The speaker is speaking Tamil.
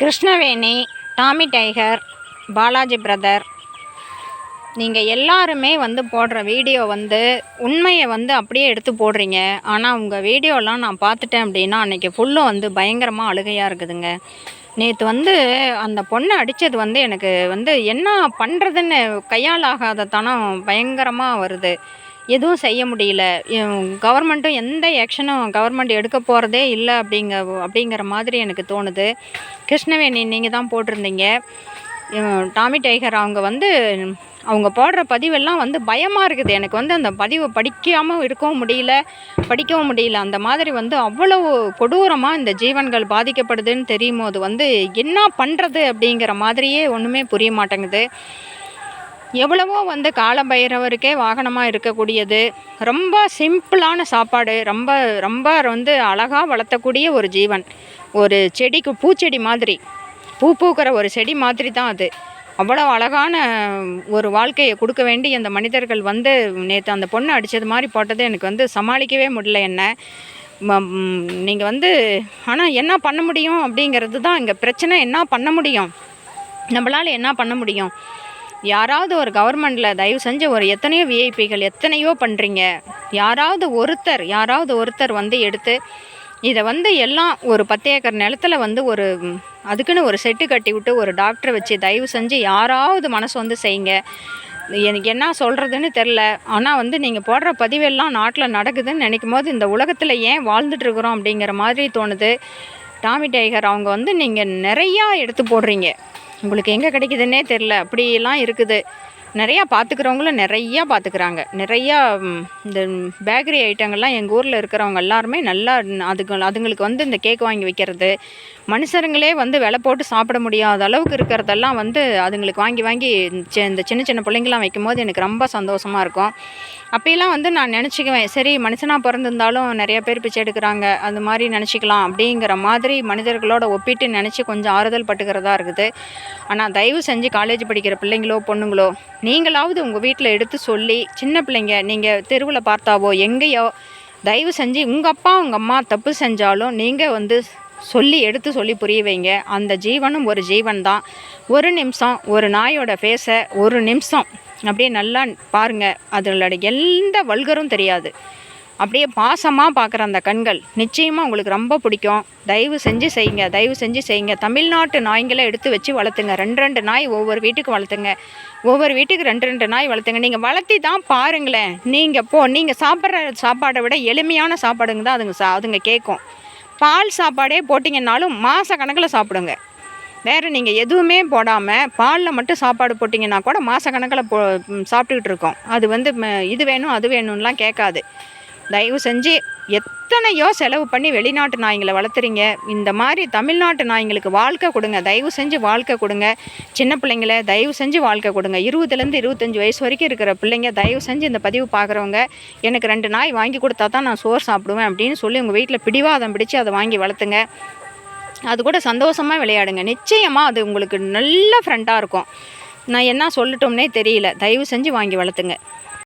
Krishnaveni Tommy Tiger Balaji brother. நீங்கள் எல்லாருமே வந்து போடுற வீடியோ வந்து உண்மையை வந்து அப்படியே எடுத்து போடுறீங்க. ஆனால் உங்கள் வீடியோலாம் நான் பார்த்துட்டேன் அப்படின்னா அன்றைக்கி ஃபுல்லும் வந்து பயங்கரமாக அழுகையாக இருக்குதுங்க. நேற்று வந்து அந்த பொண்ணை அடித்தது வந்து எனக்கு வந்து என்ன பண்ணுறதுன்னு கையால் ஆகாத தனம் பயங்கரமாக வருது. எதுவும் செய்ய முடியல. கவர்மெண்ட்டும் எந்த ஆக்ஷனும் கவர்மெண்ட் எடுக்க போகிறதே இல்லை அப்படிங்க அப்படிங்கிற மாதிரி எனக்கு தோணுது. கிருஷ்ணவேணி நீங்கள் தான் போட்டிருந்தீங்க. டாமி டைகர் அவங்க வந்து அவங்க போடுற பதிவெல்லாம் வந்து பயமாக இருக்குது. எனக்கு வந்து அந்த பதிவை படிக்காமல் இருக்கவும் முடியல படிக்கவும் முடியல. அந்த மாதிரி வந்து அவ்வளவு கொடூரமாக இந்த ஜீவன்கள் பாதிக்கப்படுதுன்னு தெரியும் போது வந்து என்ன பண்ணுறது அப்படிங்கிற மாதிரியே ஒன்றுமே புரிய மாட்டேங்குது. எவ்வளவோ வந்து காலபைரவருக்கே வாகனமாக இருக்கக்கூடியது. ரொம்ப சிம்பிளான சாப்பாடு ரொம்ப ரொம்ப வந்து அழகாக வளர்த்தக்கூடிய ஒரு ஜீவன். ஒரு செடிக்கு பூச்செடி மாதிரி. பூ பூக்கிற ஒரு செடி மாதிரி தான் அது. அவ்வளோ அழகான ஒரு வாழ்க்கையை கொடுக்க வேண்டி அந்த மனிதர்கள் வந்து நேற்று அந்த பொண்ணை அடித்தது மாதிரி போட்டது எனக்கு வந்து சமாளிக்கவே முடியல என்ன. நீங்கள் வந்து ஆனால் என்ன பண்ண முடியும்? அப்படிங்கிறது தான் இங்கே பிரச்சனை. என்ன பண்ண முடியும்? நம்மளால் என்ன பண்ண முடியும்? யாராவது ஒரு கவர்மெண்டில் தயவு செஞ்சு ஒரு எத்தனையோ விஐபிகள் எத்தனையோ பண்ணுறீங்க யாராவது ஒருத்தர் யாராவது ஒருத்தர் வந்து எடுத்து இதை வந்து எல்லாம் ஒரு பத்து ஏக்கர் நிலத்துல வந்து ஒரு அதுக்குன்னு ஒரு செட்டு கட்டி விட்டு ஒரு டாக்டரை வச்சு தயவு செஞ்சு யாராவது மனசு வந்து செய்யுங்க. எனக்கு என்ன சொல்கிறதுன்னு தெரில ஆனால் வந்து நீங்கள் போடுற பதிவெல்லாம் நாட்டில் நடக்குதுன்னு நினைக்கும் போது இந்த உலகத்தில் ஏன் வாழ்ந்துட்டுருக்குறோம் அப்படிங்கிற மாதிரி தோணுது. டாமி டைகர் அவங்க வந்து நீங்கள் நிறையா எடுத்து போடுறீங்க. உங்களுக்கு எங்கே கிடைக்குதுன்னே தெரில அப்படிலாம் இருக்குது. நிறையா பார்த்துக்கிறவங்களும் நிறையா பார்த்துக்கிறாங்க நிறையா இந்த பேக்கரி ஐட்டங்கள்லாம் எங்கள் ஊரில் இருக்கிறவங்க எல்லாருமே நல்லா அதுக்கு அதுங்களுக்கு வந்து இந்த கேக் வாங்கி வைக்கிறது மனுஷருங்களே வந்து விலை போட்டு சாப்பிட முடியாத அளவுக்கு இருக்கிறதெல்லாம் வந்து அதுங்களுக்கு வாங்கி வாங்கி இந்த சின்ன சின்ன பிள்ளைங்களாம் வைக்கும்போது எனக்கு ரொம்ப சந்தோஷமாக இருக்கும். அப்போலாம் வந்து நான் நினச்சிக்குவேன் சரி மனுஷனாக பிறந்திருந்தாலும் நிறைய பேர் பிச்சை எடுக்கிறாங்க அது மாதிரி நினச்சிக்கலாம் அப்படிங்கிற மாதிரி மனிதர்களோட ஒப்பிட்டு நினச்சி கொஞ்சம் ஆறுதல் பட்டுக்கிறதா இருக்குது. ஆனால் தயவு செஞ்சு காலேஜ் படிக்கிற பிள்ளைங்களோ பொண்ணுங்களோ நீங்களாவது உங்கள் வீட்டில் எடுத்து சொல்லி சின்ன பிள்ளைங்க நீங்கள் தெருவில் பார்த்தாவோ எங்கேயோ தயவு செஞ்சு உங்கள் அப்பா உங்கள் அம்மா தப்பு செஞ்சாலும் நீங்கள் வந்து சொல்லி எடுத்து சொல்லி புரிய வைங்க. அந்த ஜீவனும் ஒரு ஜீவன் தான். ஒரு நிமிஷம் ஒரு நாயோட ஃபேஸை ஒரு நிமிஷம். அப்படியே நல்லா பாருங்கள் அதோட எந்த வல்கரும் தெரியாது. அப்படியே பாசமாக பார்க்குற அந்த கண்கள் நிச்சயமாக உங்களுக்கு ரொம்ப பிடிக்கும். தயவு செஞ்சு செய்யுங்க தயவு செஞ்சு செய்யுங்க. தமிழ்நாட்டு நாய்ங்களை எடுத்து வச்சு வளர்த்துங்க. ரெண்டு ரெண்டு நாய் ஒவ்வொரு வீட்டுக்கு வளர்த்துங்க. ஒவ்வொரு வீட்டுக்கு ரெண்டு ரெண்டு நாய் வளர்த்துங்க. நீங்கள் வளர்த்தி தான் பாருங்களேன். நீங்கள் போ நீங்கள் சாப்பிட்ற சாப்பாடை விட எளிமையான சாப்பாடுங்க தான் அதுங்க சா அதுங்க கேட்கும். பால் சாப்பாடே போட்டிங்கன்னாலும் மாத கணக்கில் சாப்பிடுங்க. வேறு நீங்கள் எதுவுமே போடாமல் பாலில் மட்டும் சாப்பாடு போட்டிங்கன்னா கூட மாத கணக்கில் போ சாப்பிட்டுக்கிட்டு இருக்கோம். அது வந்து ம- இது வேணும் அது வேணும்லாம் கேட்காது. தயவு செஞ்சு எத்தனையோ செலவு பண்ணி வெளிநாட்டு நாய்ங்களை வளர்த்துறீங்க. இந்த மாதிரி தமிழ்நாட்டு நாய்ங்களுக்கு வாழ்க்கை கொடுங்க. தயவு செஞ்சு வாழ்க்கை கொடுங்க. சின்ன பிள்ளைங்கள தயவு செஞ்சு வாழ்க்கை கொடுங்க. இருபதுலேருந்து இருபத்தஞ்சி வயசு வரைக்கும் இருக்கிற பிள்ளைங்க தயவு செஞ்சு இந்த பதிவு பார்க்குறவங்க எனக்கு ரெண்டு நாய் வாங்கி கொடுத்தா தான் நான் சோறு சாப்பிடுவேன் அப்படின்னு சொல்லி உங்கள் வீட்டில் பிடிவாதம் பிடிச்சி அதை வாங்கி வளர்த்துங்க. அது கூட சந்தோஷமாக விளையாடுங்க. நிச்சயமாக அது உங்களுக்கு நல்ல ஃப்ரெண்டாக இருக்கும். நான் என்ன சொல்லட்டோம்னே தெரியல. தயவு செஞ்சு வாங்கி வளர்த்துங்க.